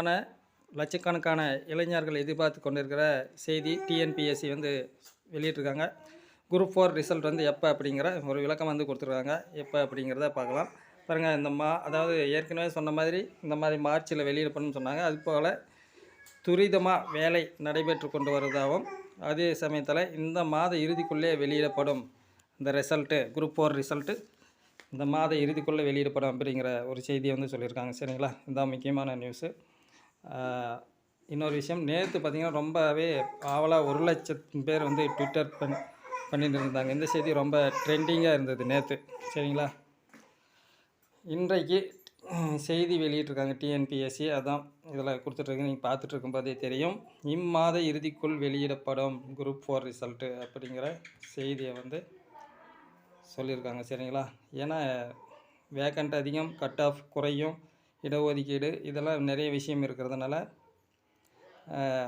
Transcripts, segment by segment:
ஆன லட்சக்கணக்கான இளைஞர்கள் எதிர்பார்த்து கொண்டிருக்கிற செய்தி டிஎன்பிஎஸ்சி வந்து வெளியிட்டிருக்காங்க. குரூப் ஃபோர் ரிசல்ட் வந்து எப்போ அப்படிங்கிற ஒரு விளக்கம் வந்து கொடுத்துருக்காங்க. எப்போ அப்படிங்கிறத பார்க்கலாம். பாருங்கள் இந்த மா அதாவது ஏற்கனவே சொன்ன மாதிரி இந்த மாதிரி மார்ச்சில் வெளியிடப்படும்னு சொன்னாங்க. அது போல் துரிதமாக வேலை நடைபெற்று கொண்டு வருவதாகவும் அதே சமயத்தில் இந்த மாத இறுதிக்குள்ளே வெளியிடப்படும் இந்த ரிசல்ட்டு குரூப் ஃபோர் ரிசல்ட்டு இந்த மாத இறுதிக்குள்ளே வெளியிடப்படும் அப்படிங்கிற ஒரு செய்தியை வந்து சொல்லியிருக்காங்க. சரிங்களா? இதுதான் முக்கியமான நியூஸு இன்னொரு விஷயம் நேற்று பார்த்திங்கன்னா ரொம்பவே ஆவலாக ஒரு லட்சம் பேர் வந்து ட்விட்டர் பண் பண்ணிட்டு இருந்தாங்க இந்த செய்தி ரொம்ப ட்ரெண்டிங்காக இருந்தது நேற்று சரிங்களா? இன்றைக்கு செய்தி வெளியிட்டிருக்காங்க டிஎன்பிஎஸ்சி அதான் இதில் கொடுத்துட்ருக்கு நீங்கள் பார்த்துட்டு இருக்கும்போதே தெரியும். இம்மாத இறுதிக்குள் வெளியிடப்படும் குரூப் ஃபோர் ரிசல்ட்டு அப்படிங்கிற செய்தியை வந்து சொல்லியிருக்காங்க. சரிங்களா? ஏன்னா வேக்கண்ட் அதிகம் கட் ஆஃப் குறையும். இடஒதுக்கீடு இதெல்லாம் நிறைய விஷயம் இருக்கிறதுனால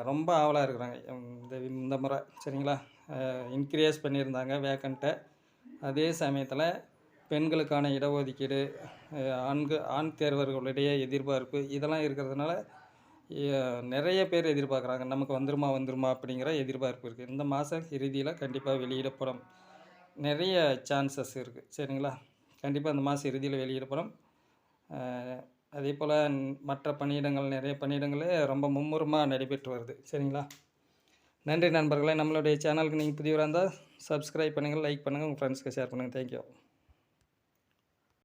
ரொம்ப ஆவலாக இருக்கிறாங்க. இந்த இந்த முறை சரிங்களா? இன்க்ரீஸ் பண்ணியிருந்தாங்க வேக்கண்ட்டை அதே சமயத்தில் பெண்களுக்கான இடஒதுக்கீடு ஆண்கு ஆண் தேர்வர்களுடைய எதிர்பார்ப்பு இதெல்லாம் இருக்கிறதுனால நிறைய பேர் எதிர்பார்க்குறாங்க. நமக்கு வந்துருமா வந்துருமா அப்படிங்கிற எதிர்பார்ப்பு இருக்குது இந்த மாதம் இறுதியில் கண்டிப்பாக வெளியிடப்படும். நிறைய சான்சஸ் இருக்குது சரிங்களா? கண்டிப்பாக இந்த மாதம் இறுதியில் வெளியிடப்படும். அதே போல் மற்ற பணியிடங்கள் நிறைய பணியிடங்களே ரொம்ப மும்முரமாக நடைபெற்று வருது. சரிங்களா? நன்றி நண்பர்களே. நம்மளுடைய சேனலுக்கு நீங்கள் புதியவராக இருந்தால் சப்ஸ்கிரைப் பண்ணுங்கள் லைக் பண்ணுங்கள் உங்கள் ஃப்ரெண்ட்ஸ்க்கு ஷேர் பண்ணுங்கள் தேங்க்யூ